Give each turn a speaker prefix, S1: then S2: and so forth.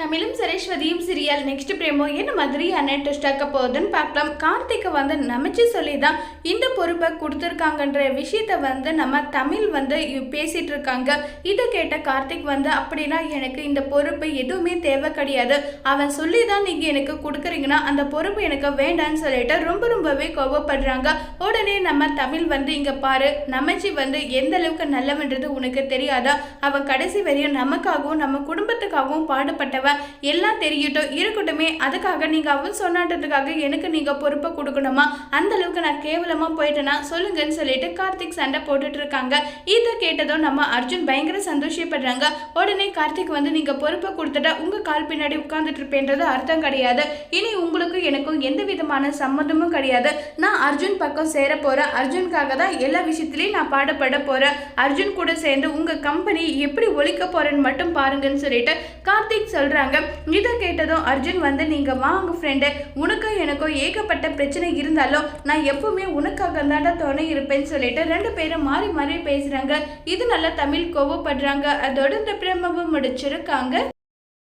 S1: தமிழும் சரஸ்வதியும் serial next பிரேமோ என்ன மாதிரியான ட்விஸ்ட் ஆக்க போகுதுன்னு பார்க்கலாம். கார்த்திகை வந்து நமைச்சு சொல்லி தான் இந்த பொறுப்பை கொடுத்துருக்காங்கன்ற விஷயத்த வந்து நம்ம தமிழ் வந்து பேசிகிட்டு இருக்காங்க இதை கேட்ட கார்த்திக் வந்து அப்படின்னா எனக்கு இந்த பொறுப்பு எதுவுமே தேவை கிடையாது. அவன் சொல்லி தான் நீங்கள் எனக்கு கொடுக்குறீங்கன்னா அந்த பொறுப்பு எனக்கு வேண்டான்னு சொல்லிட்டு ரொம்ப ரொம்பவே கோவப்படுறாங்க. உடனே நம்ம தமிழ் வந்து இங்கே பாரு நமச்சி வந்து எந்த அளவுக்கு நல்லவன்றது உனக்கு தெரியாதா? அவன் கடைசி வரையும் நமக்காகவும் நம்ம குடும்பத்துக்காகவும் பாடுபட்டவன் எல்லாம் தெரியட்டும் இருக்கட்டுமே. அதுக்காக நீங்க அவன் சொன்னாட்டதுக்காக எனக்கு நீங்க பொறுப்பை கொடுக்கணுமா? அந்த அளவுக்கு நான் கேவலமா போயிட்டேனா? சொல்லுங்கன்னு சொல்லிட்டு கார்த்திக் சண்டை போட்டுட்டு இருக்காங்க. இதை கேட்டதும் நம்ம அர்ஜுன் பயங்கர சந்தோஷப்படுறாங்க. உடனே கார்த்திக் வந்து நீங்க பொறுப்பை கொடுத்துட்டா உங்க கால் பின்னாடி உட்கார்ந்துட்டு இருப்பேன்றது அர்த்தம் கிடையாது. இனி உங்களுக்கும் எனக்கும் எந்த விதமான சம்மந்தமும் கிடையாது. நான் அர்ஜுன் பக்கம் சேர போறேன். அர்ஜுனுக்காக தான் எல்லா விஷயத்திலையும் நான் பாடுபட போறேன். அர்ஜுன் கூட சேர்ந்து உங்க கம்பெனி எப்படி ஒழிக்க போறேன்னு மட்டும் பாருங்கன்னு சொல்லிட்டு கார்த்திக் சொல்றாங்க. இதை கேட்டதும் அர்ஜுன் வந்து நீங்க வாங்க ஃப்ரெண்டு உனக்கும் எனக்கும் ஏகப்பட்ட பிரச்சனை இருந்தாலும் நான் எப்பவுமே உனக்காக தாண்டா துணை இருப்பேன்னு சொல்லிட்டு ரெண்டு பேரும் மாறி மாறி பேசுறாங்க. இது நல்லா தமிழ் கோவப்படுறாங்க. அதோட இந்த பிரமவும் முடிச்சிருக்காங்க.